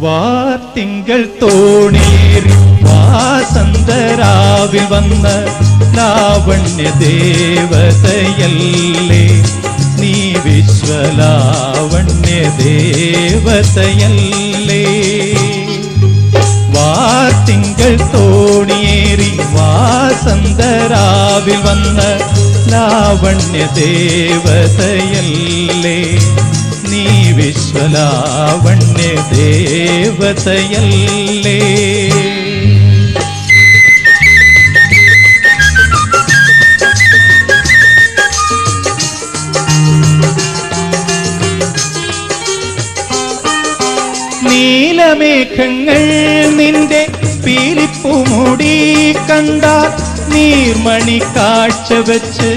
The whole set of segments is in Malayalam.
വാത്തിങ്കൾ തോണിയേറി വാസന്തരാവിൽ വന്ന ലാവണ്യ ദേവതയല്ലേ നീ വിശ്വലാവണ്യ ദേവതയല്ലേ വാത്തിങ്കൾ തോണിയേറി വാസന്തരാവിൽ വന്ന ലാവണ്യ ദേവതയല്ലേ. നീ വിശ്വലാവണ്യ ദേവതയല്ലേ. നീലമേഘങ്ങൾ നിന്റെ പീലിപ്പുമുടി കണ്ടാൽ നീർമണി കാഴ്ച വെച്ച്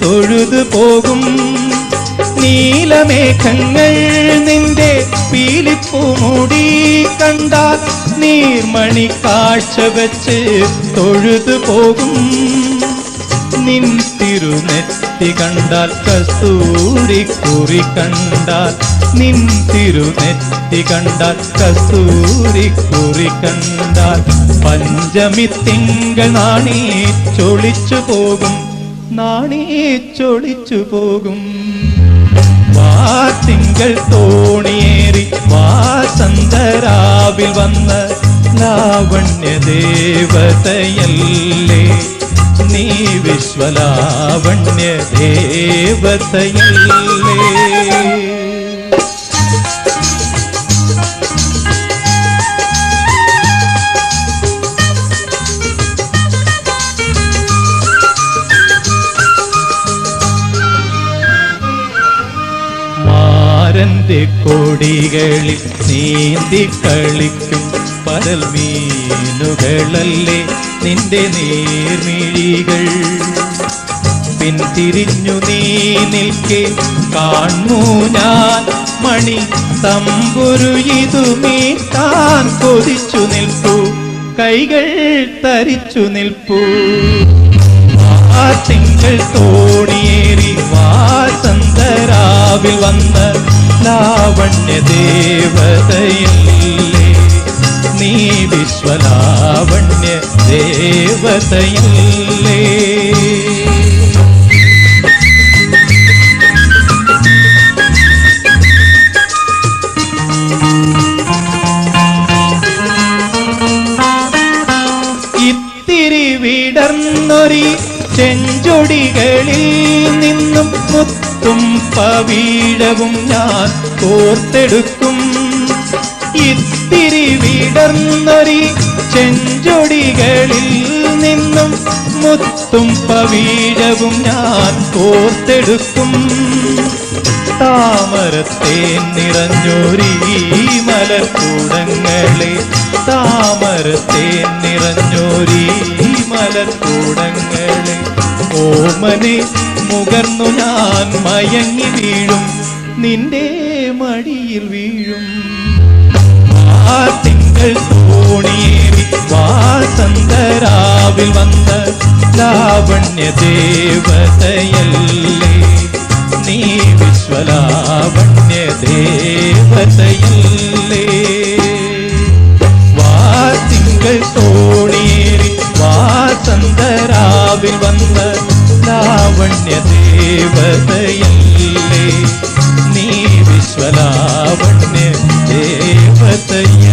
തൊഴുതു പോകും. നീലമേഘങ്ങൾ നിന്റെ പീലിപ്പുമുടി കണ്ടാൽ നീർമണി കാഴ്ച വെച്ച് തൊഴുതു പോകും. നിൻ തിരുനെറ്റി കണ്ടാൽ കസ്തൂരി കുറി കണ്ടാൽ നിൻ തിരുനെറ്റി കണ്ടാൽ കസ്തൂരി കുറി കണ്ടാൽ പഞ്ചമി തിങ്കൾ നാണി ചൊളിച്ചു പോകും നാണീ ചൊളിച്ചു പോകും. വാ തിങ്കൾ തോണിയേറി വാസന്തരാവിൽ വന്ന ലാവണ്യദേവതയല്ലേ? നീ വിശ്വലാവണ്യ മാരന്റെ കൊടികളിൽ നീന്തി കളിക്കും പരൽ മീനുകളല്ലേ നിന്റെ നീർമിഴികൾ. പിന്തിരിഞ്ഞു നീ നിൽക്കെ കാണൂ ഞാൻ മണി. തമ്പുരു ഇതു താൻ കൊതിച്ചു നിൽപ്പു. കൈകൾ തരിച്ചു നിൽപ്പൂ. ആ തിങ്കൾ തോണിയേറി വാസന്തരാവിൽ വന്ന ലാവണ്യ ദേവതയല്ലേ നീ വിശ്വലാവണ്യ ദേവതയല്ലേ ഇത്തിരി വിടർന്നൊരി ചെഞ്ചൊടികളിൽ മുത്തും പവീടവും ഞാൻ കോർത്തെടുക്കും. ഇത്തിരി വിടർന്നൊരി ചെഞ്ചൊടികളിൽ നിന്നും മുത്തും പവീടവും ഞാൻ കോർത്തെടുക്കും. താമരത്തേൻ നിറഞ്ഞൊരീ മലർക്കൂടങ്ങളെ താമരത്തേൻ ഓമനെ മുകർന്നു ഞാൻ മയങ്ങി വീഴും. നിന്റെ മടിയിൽ വീഴും. തിങ്കൾ തോണിയേറി വാസന്തരാവിൽ വന്ന ലാവണ്യ ദേവതയല്ലേ നീ വിശ്വലാവണ്യ ദേവതയല്ലേ വാത്തിങ്കൾ തോണിയേറി വാസന്തരാവിൽ വന്ന ലാവണ്യ ദേവതയല്ലേ നീ വിശ്വലാവണ്യ ദേവതയല്ലേ